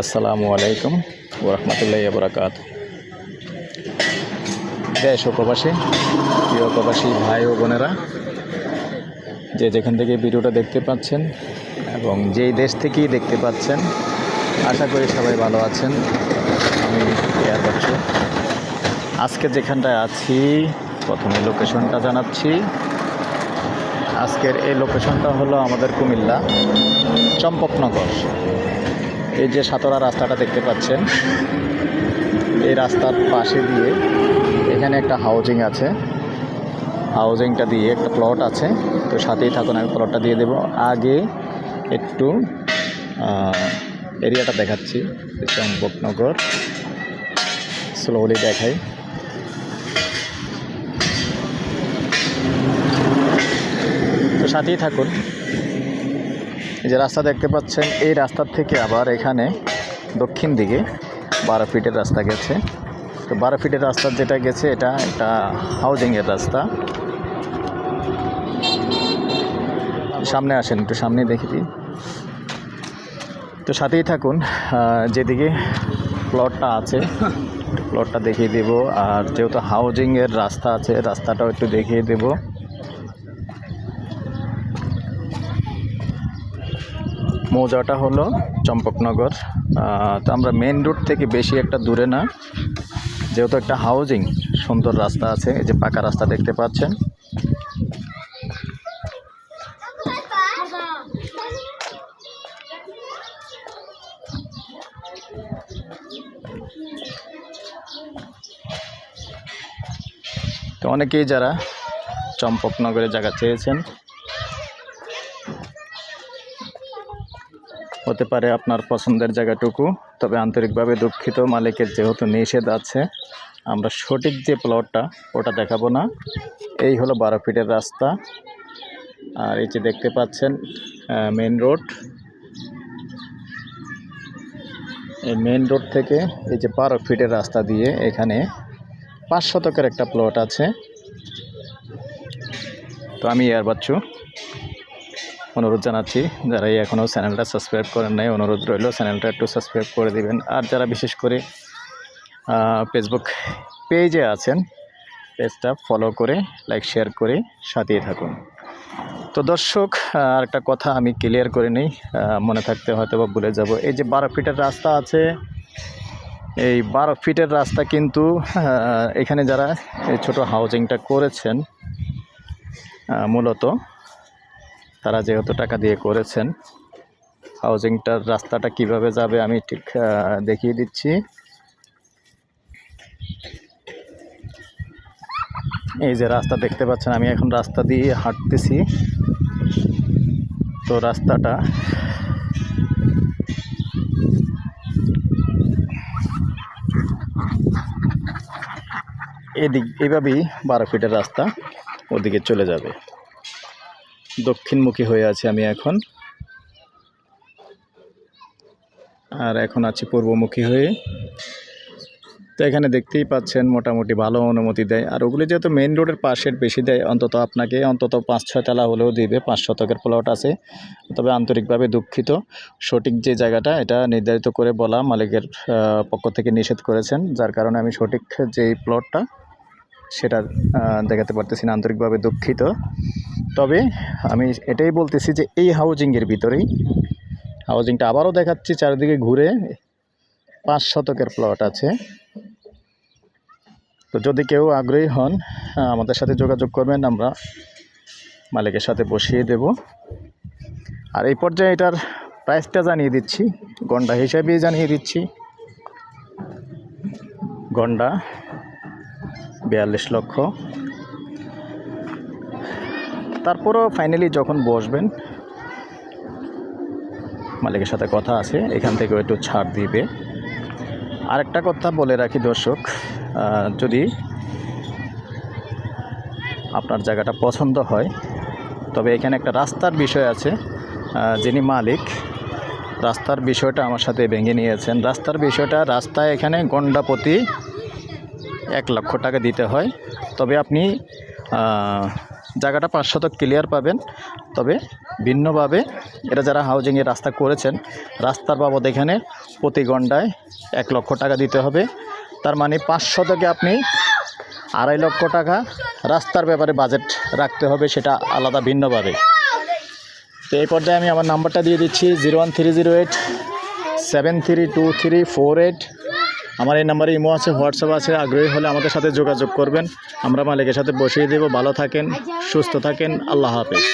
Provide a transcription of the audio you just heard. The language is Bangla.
আসসালামু আলাইকুম ওরহমতুল্লাহ বরাকাত দেশ ও প্রবাসী, প্রিয় প্রবাসী ভাই ও বোনেরা, যে যেখান থেকে ভিডিওটা দেখতে পাচ্ছেন এবং যেই দেশ থেকেই দেখতে পাচ্ছেন, আশা করি সবাই ভালো আছেন। আমি এয়ার বাচ্চু আজকে যেখানটায় আছি, প্রথমে লোকেশনটা জানাচ্ছি। আজকের এই লোকেশনটা হলো আমাদের কুমিল্লা, চম্পকনগর। এই যে সাতরা রাস্তাটা দেখতে পাচ্ছেন, এই রাস্তার পাশে দিয়ে এখানে একটা হাউজিং আছে। হাউজিংটা দিয়ে একটা প্লট আছে, তো সাথেই থাকুন, আমি প্লটটা দিয়ে দেব। আগে একটু এরিয়াটা দেখাচ্ছি, চম্পকনগর। স্লোলি দেখাই। তো সাথেই থাকুন। যে রাস্তা দেখতে পাচ্ছেন, এই রাস্তার থেকে আবার এখানে দক্ষিণ দিকে বারো ফিটের রাস্তা গেছে। তো বারো ফিটের রাস্তা যেটা গেছে, এটা একটা হাউজিংয়ের রাস্তা। সামনে আসেন, একটু সামনে দেখে দিই। তো সাথেই থাকুন যেদিকে প্লটটা আছে প্লটটা দেখিয়ে দেব। আর যেহেতু হাউজিংয়ের রাস্তা আছে, রাস্তাটাও একটু দেখিয়ে দেবো। মৌজাটা হলো চম্পকনগর। তো আমরা মেন রোড থেকে বেশি একটা দূরে না। যেহেতু একটা হাউজিং সুন্দর রাস্তা আছে, এই যে পাকা রাস্তা দেখতে পাচ্ছেন। তো অনেকেই যারা চম্পকনগরে জায়গা চেয়েছেন হতে পারে আপনার পছন্দের জায়গাটুকু, তবে আন্তরিকভাবে দুঃখিত। মালিকের যেহেতু নিষেধ আছে, আমরা সঠিক যে প্লটটা ওটা দেখাবো না। এই হলো বারো ফিটের রাস্তা। আর এই যে দেখতে পাচ্ছেন মেন রোড এই মেন রোড থেকে এই যে বারো ফিটের রাস্তা দিয়ে এখানে পাঁচ শতকের একটা প্লট আছে। তো আমি এয়ার বাচ্চু অনুরোধ জানাচ্ছি, যারা এই এখনও চ্যানেলটা সাবস্ক্রাইব করেন নাই, অনুরোধ রইল চ্যানেলটা একটু সাবস্ক্রাইব করে দিবেন। আর যারা বিশেষ করে ফেসবুক পেজে আছেন পেজটা ফলো করে লাইক শেয়ার করে সাথিয়ে থাকুন। তো দর্শক আর একটা কথা আমি ক্লিয়ার করে নিই মনে থাকতে হয়তো বা ভুলে যাব। এই যে বারো ফিটের রাস্তা আছে, এই বারো ফিটের রাস্তা কিন্তু এখানে যারা এই ছোটো হাউজিংটা করেছেন মূলত তারা যেহেতু টাকা দিয়ে করেছেন হাউজিংটার রাস্তাটা কীভাবে যাবে আমি ঠিক দেখিয়ে দিচ্ছি। এই যে রাস্তা দেখতে পাচ্ছেন, আমি এখন রাস্তা দিয়ে হাঁটতেছি। তো রাস্তাটা এদিক, এভাবেই বারো ফিটের রাস্তা ওদিকে চলে যাবে। দক্ষিণমুখী হয়ে আছি আমি এখন। আর এখন আছি পূর্বমুখী হয়ে। তো এখানে দেখতেই পাচ্ছেন, মোটামুটি ভালো অনুমতি দেয়। আর ওগুলি যেহেতু মেইন রোডের পাশের বেশি দেয়, অন্তত আপনাকে অন্তত পাঁচ ছয় তলা হলেও দিবে, পাঁচ শতকের প্লট আছে। তবে আন্তরিকভাবে দুঃখিত। সঠিক যে জায়গাটা, এটা নির্ধারিত করে বলা মালিকের পক্ষ থেকে নিষেধ করেছেন, যার কারণে আমি সঠিক যেই প্লটটা সেটা দেখাতে পারতেছি না, আন্তরিকভাবে দুঃখিত। তবে আমি এটাই বলতেছি যে এই হাউজিংয়ের ভিতরেই হাউজিংটা আবারও দেখাচ্ছি চারিদিকে ঘুরে। পাঁচ শতকের প্লট আছে। তো যদি কেউ আগ্রহী হন, আমাদের সাথে যোগাযোগ করবেন, আমরা মালিকের সাথে বসিয়ে দেব। আর এই পর্যায়ে এটার প্রাইসটা জানিয়ে দিচ্ছি। গন্ডা হিসাবেই জানিয়ে দিচ্ছি। গন্ডা বিয়াল্লিশ লক্ষ। তারপরও ফাইনালি যখন বসবেন, মালিকের সাথে কথা আছে, এখান থেকেও একটু ছাড় দিবে। আরেকটা কথা বলে রাখি দর্শক যদি আপনার জায়গাটা পছন্দ হয়, তবে এখানে একটা রাস্তার বিষয় আছে যিনি মালিক, রাস্তার বিষয়টা আমার সাথে ভেঙে নিয়েছেন। রাস্তার বিষয়টা, রাস্তায় এখানে গন্ডা প্রতি এক লক্ষ টাকা দিতে হয়। তবে আপনি জায়গাটা পাঁচ শতক ক্লিয়ার পাবেন। তবে ভিন্নভাবে এটা যারা হাউজিংয়ের রাস্তা করেছেন, রাস্তার বাবদ এখানে প্রতি ঘন্টায় এক লক্ষ টাকা দিতে হবে। তার মানে পাঁচশো থেকে আপনি আড়াই লক্ষ টাকা রাস্তার ব্যাপারে বাজেট রাখতে হবে, সেটা আলাদা ভিন্নভাবে। তো এই পর্যায়ে আমি আমার নাম্বারটা দিয়ে দিচ্ছি zero one three zero eight seven three two three four eight আমার এই নাম্বারে ইমো আছে, হোয়াটসঅ্যাপ আছে, আগ্রহী হলে আমাদের সাথে যোগাযোগ করবেন। আমরা মালিকের সাথে বসিয়ে দেব। ভালো থাকেন, সুস্থ থাকেন। আল্লাহ হাফেজ।